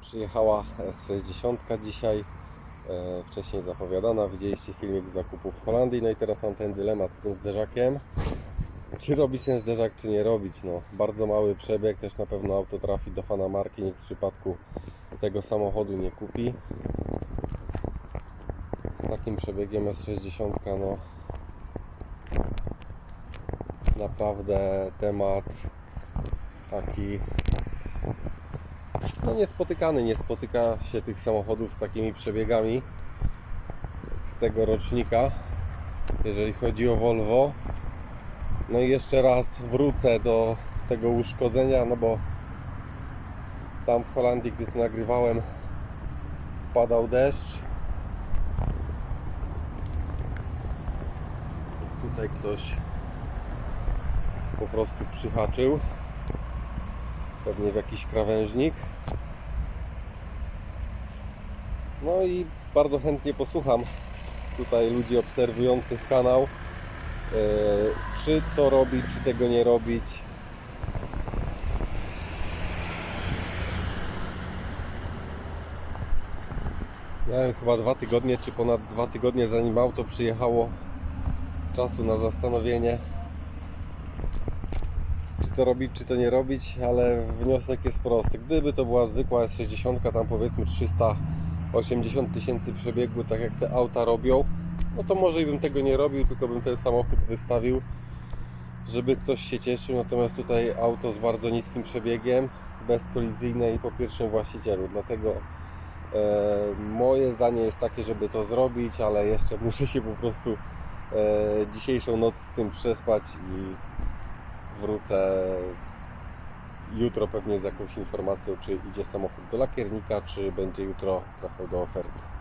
Przyjechała S60 dzisiaj, e, wcześniej zapowiadana. Widzieliście filmik z zakupów w Holandii. No i teraz mam ten dylemat z tym zderzakiem. Czy robić ten zderzak, czy nie robić? No, bardzo mały przebieg, też na pewno auto trafi do fana marki. Nikt w przypadku tego samochodu nie kupi. Z takim przebiegiem S60, no naprawdę temat taki no niespotykany, nie spotyka się tych samochodów z takimi przebiegami z tego rocznika, jeżeli chodzi o Volvo. No i jeszcze raz wrócę do tego uszkodzenia, no bo tam w Holandii, gdy to nagrywałem, padał deszcz. Tutaj ktoś po prostu przyhaczył pewnie w jakiś krawężnik. No i bardzo chętnie posłucham tutaj ludzi obserwujących kanał, e, czy to robić, czy tego nie robić. Miałem chyba dwa tygodnie, czy ponad dwa tygodnie zanim auto przyjechało czasu na zastanowienie czy to robić, czy to nie robić, ale wniosek jest prosty. Gdyby to była zwykła S60, tam powiedzmy 380 tysięcy przebiegu, tak jak te auta robią, no to może i bym tego nie robił, tylko bym ten samochód wystawił, żeby ktoś się cieszył. Natomiast tutaj auto z bardzo niskim przebiegiem, bezkolizyjne i po pierwszym właścicielu. Dlatego e, moje zdanie jest takie, żeby to zrobić, ale jeszcze muszę się po prostu e, dzisiejszą noc z tym przespać i wrócę jutro pewnie z jakąś informacją, czy idzie samochód do lakiernika, czy będzie jutro trafiał do oferty.